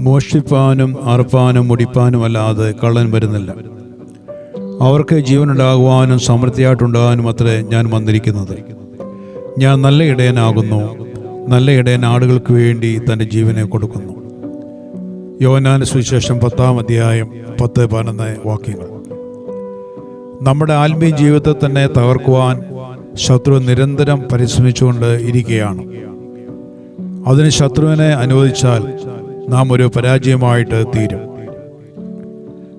മോഷ്ടിപ്പാനും അറുപ്പാനും മുടിപ്പാനും അല്ലാതെ കള്ളൻ വരുന്നില്ല. അവർക്ക് ജീവനുണ്ടാകുവാനും സമൃദ്ധിയായിട്ടുണ്ടാകാനും അത്രേ ഞാൻ വന്നിരിക്കുന്നത്. ഞാൻ നല്ല ഇടയനാകുന്നു. നല്ല ഇടയൻ ആടുകൾക്ക് വേണ്ടി തന്റെ ജീവനെ കൊടുക്കുന്നു. യോനാന സുവിശേഷം പത്താം അധ്യായം പത്ത് പതിനൊന്ന് വാക്യങ്ങൾ. നമ്മുടെ ആത്മീയ ജീവിതത്തെ തന്നെ തകർക്കുവാൻ ശത്രു നിരന്തരം പരിശ്രമിച്ചുകൊണ്ട് ഇരിക്കുകയാണ്. അതിന് ശത്രുവിനെ അനുവദിച്ചാൽ നാം ഒരു പരാജയമായിട്ട് തീരും.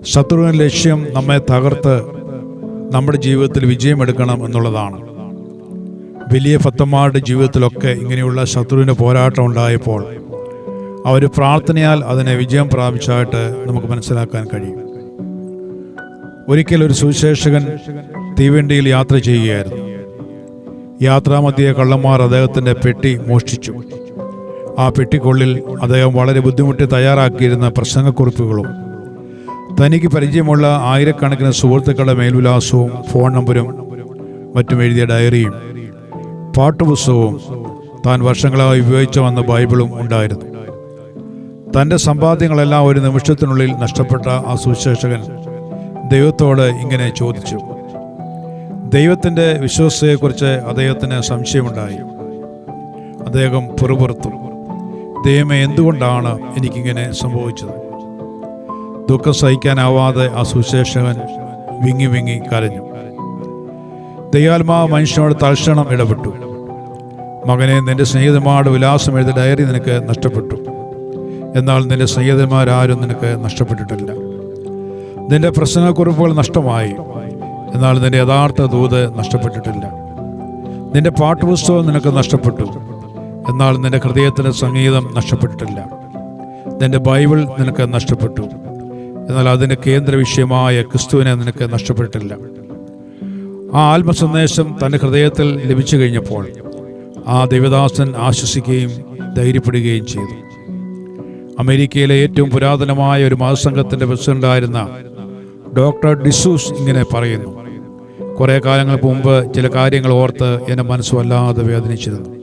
ശത്രുവിന്റെ ലക്ഷ്യം നമ്മെ തകർത്ത് നമ്മുടെ ജീവിതത്തിൽ വിജയമെടുക്കണം എന്നുള്ളതാണ്. വലിയ ഭത്തന്മാരുടെ ജീവിതത്തിലൊക്കെ ഇങ്ങനെയുള്ള ശത്രുവിന്റെ പോരാട്ടം ഉണ്ടായപ്പോൾ അവർ പ്രാർത്ഥനയാൽ അതിനെ വിജയം പ്രാപിച്ചായിട്ട് നമുക്ക് മനസ്സിലാക്കാൻ കഴിയും. ഒരിക്കൽ ഒരു സുവിശേഷകൻ തീവണ്ടിയിൽ യാത്ര ചെയ്യുകയായിരുന്നു. യാത്രാമധ്യേ കള്ളന്മാർ അദ്ദേഹത്തിന്റെ പെട്ടി മോഷ്ടിച്ചു. ആ പെട്ടിക്കുള്ളിൽ അദ്ദേഹം വളരെ ബുദ്ധിമുട്ടി തയ്യാറാക്കിയിരുന്ന പ്രസംഗക്കുറിപ്പുകളും തനിക്ക് പരിചയമുള്ള ആയിരക്കണക്കിന് സുഹൃത്തുക്കളുടെ മേൽവിലാസവും ഫോൺ നമ്പരും മറ്റും എഴുതിയ ഡയറിയും പാട്ടുപുസ്തകവും താൻ വർഷങ്ങളായി ഉപയോഗിച്ചു വന്ന ബൈബിളും ഉണ്ടായിരുന്നു. തന്റെ സമ്പാദ്യങ്ങളെല്ലാം ഒരു നിമിഷത്തിനുള്ളിൽ നഷ്ടപ്പെട്ട ആ സുവിശേഷകൻ ദൈവത്തോട് ഇങ്ങനെ ചോദിച്ചു. ദൈവത്തിന്റെ വിശ്വാസത്തെക്കുറിച്ച് അദ്ദേഹത്തിന് സംശയമുണ്ടായി. അദ്ദേഹം പുറപുറത്തു. ദൈവമേ എന്തുകൊണ്ടാണ് എനിക്കിങ്ങനെ സംഭവിച്ചത്? ദുഃഖം സഹിക്കാനാവാതെ ആ സുശേഷകൻ വിങ്ങി വിങ്ങി കരഞ്ഞു. ദയാത്മാവ് മനുഷ്യനോട് തൽക്ഷണം ഇടപെട്ടു. മകനെ നിന്റെ സ്നേഹിതന്മാരുടെ വിലാസം എഴുതി ഡയറി നിനക്ക് നഷ്ടപ്പെട്ടു. എന്നാൽ നിന്റെ സ്നേഹിതന്മാരാരും നിനക്ക് നഷ്ടപ്പെട്ടിട്ടില്ല. നിന്റെ പ്രസംഗക്കുറിപ്പുകൾ നഷ്ടമായി. എന്നാൽ നിന്റെ യഥാർത്ഥ ദൂത് നഷ്ടപ്പെട്ടിട്ടില്ല. നിന്റെ പാട്ടുപുസ്തകം നിനക്ക് നഷ്ടപ്പെട്ടു. എന്നാൽ നിന്റെ ഹൃദയത്തിലെ സംഗീതം നഷ്ടപ്പെട്ടിട്ടില്ല. നിന്റെ ബൈബിൾ നിനക്ക് നഷ്ടപ്പെട്ടു. എന്നാൽ അതിന്റെ കേന്ദ്ര വിഷയമായ ക്രിസ്തുവിനെ നിനക്ക് നഷ്ടപ്പെട്ടിട്ടില്ല. ആ ആത്മസന്ദേശം തന്റെ ഹൃദയത്തിൽ ലഭിച്ചു കഴിഞ്ഞപ്പോൾ ആ ദേവദാസൻ ആശ്വസിക്കുകയും ധൈര്യപ്പെടുകയും ചെയ്തു. അമേരിക്കയിലെ ഏറ്റവും പുരാതനമായ ഒരു മതസംഘത്തിന്റെ പ്രസിഡന്റായിരുന്ന ഡോക്ടർ ഡിസൂസ് ഇങ്ങനെ പറയുന്നു. കുറേ കാലങ്ങൾക്ക് മുമ്പ് ചില കാര്യങ്ങൾ ഓർത്ത് എന്റെ മനസ്സ് വല്ലാതെ വേദനിച്ചിരുന്നു.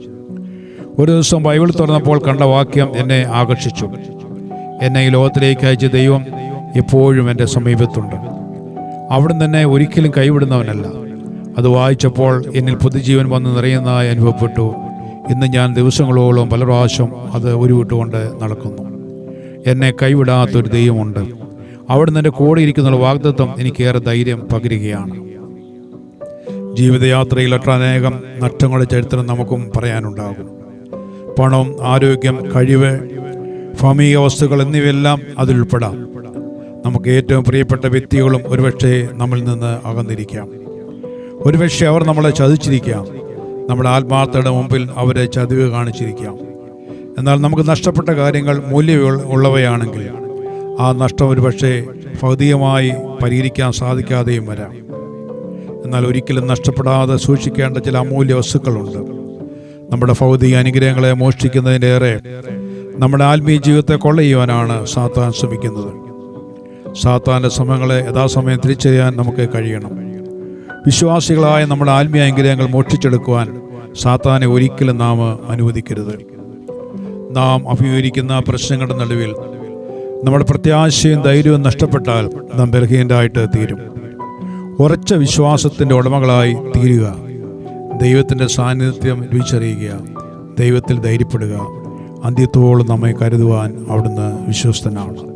ഒരു ദിവസം ബൈബിൾ തുറന്നപ്പോൾ കണ്ട വാക്യം എന്നെ ആകർഷിച്ചു. എന്നെ ഈ ലോകത്തിലേക്ക് അയച്ച ദൈവം എപ്പോഴും എന്റെ സമീപത്തുണ്ട്. അവിടുന്ന് തന്നെ ഒരിക്കലും കൈവിടുന്നവനല്ല. അത് വായിച്ചപ്പോൾ എന്നിൽ പുതുജീവൻ വന്ന് നിറയുന്നതായി അനുഭവപ്പെട്ടു. ഇന്ന് ഞാൻ ദിവസങ്ങളോളം പല പ്രാവശ്യം അത് ഉരുവിട്ടുകൊണ്ട് നടക്കുന്നു. എന്നെ കൈവിടാത്തൊരു ദൈവമുണ്ട്. അവിടുന്ന് എന്റെ കൂടെ ഇരിക്കുന്ന വാഗ്ദത്വം എനിക്കേറെ ധൈര്യം പകരുകയാണ്. ജീവിതയാത്രയിൽ ഒട്ടനേകം നഷ്ടങ്ങളുടെ ചരിത്രം നമുക്കും പറയാനുണ്ടാകും. പണം ആരോഗ്യം കഴിവ് ഭൗമിക വസ്തുക്കൾ എന്നിവയെല്ലാം അതിലുൾപ്പെടാം നമുക്ക് ഏറ്റവും പ്രിയപ്പെട്ട വ്യക്തികളും ഒരുപക്ഷെ നമ്മിൽ നിന്ന് അകന്നിരിക്കാം. ഒരുപക്ഷെ അവർ നമ്മളെ ചതിച്ചിരിക്കാം. നമ്മുടെ ആത്മാർത്ഥയുടെ മുമ്പിൽ അവരെ ചതിവ് കാണിച്ചിരിക്കാം. എന്നാൽ നമുക്ക് നഷ്ടപ്പെട്ട കാര്യങ്ങൾ മൂല്യം ഉള്ളവയാണെങ്കിൽ ആ നഷ്ടം ഒരുപക്ഷെ ഭൗതികമായി പരിഹരിക്കാൻ സാധിക്കാതെയും വരാം. എന്നാൽ ഒരിക്കലും നഷ്ടപ്പെടാതെ സൂക്ഷിക്കേണ്ട ചില അമൂല്യ വസ്തുക്കളുണ്ട്. നമ്മുടെ ഭൗതിക അനുഗ്രഹങ്ങളെ മോഷ്ടിക്കുന്നതിന്റെയേറെ നമ്മുടെ ആത്മീയ ജീവിതത്തെ കൊള്ളയുവാനാണ് സാത്താൻ ശ്രമിക്കുന്നത്. സാത്താന്റെ ശ്രമങ്ങളെ യഥാസമയം തിരിച്ചറിയാൻ നമുക്ക് കഴിയണം. വിശ്വാസികളായ നമ്മുടെ ആത്മീയ അനുഗ്രഹങ്ങൾ മോഷ്ടിച്ചെടുക്കുവാൻ സാത്താനെ ഒരിക്കലും നാം അനുവദിക്കരുത്. നാം അഭിമുഖീകരിക്കുന്ന പ്രശ്നങ്ങളുടെ നടുവിൽ നമ്മുടെ പ്രത്യാശയും ധൈര്യവും നഷ്ടപ്പെട്ടാൽ നാം ബലഹീനരായിട്ട് തീരും. ഉറച്ച വിശ്വാസത്തിന്റെ ഉടമകളായി തീരുക. ദൈവത്തിന്റെ സാന്നിധ്യം രുചിച്ചറിയുക ദൈവത്തിൽ ധൈര്യപ്പെടുക. അന്ത്യത്തോളം നമ്മെ കരുതുവാൻ അവിടുന്ന് വിശ്വസ്തനാണ്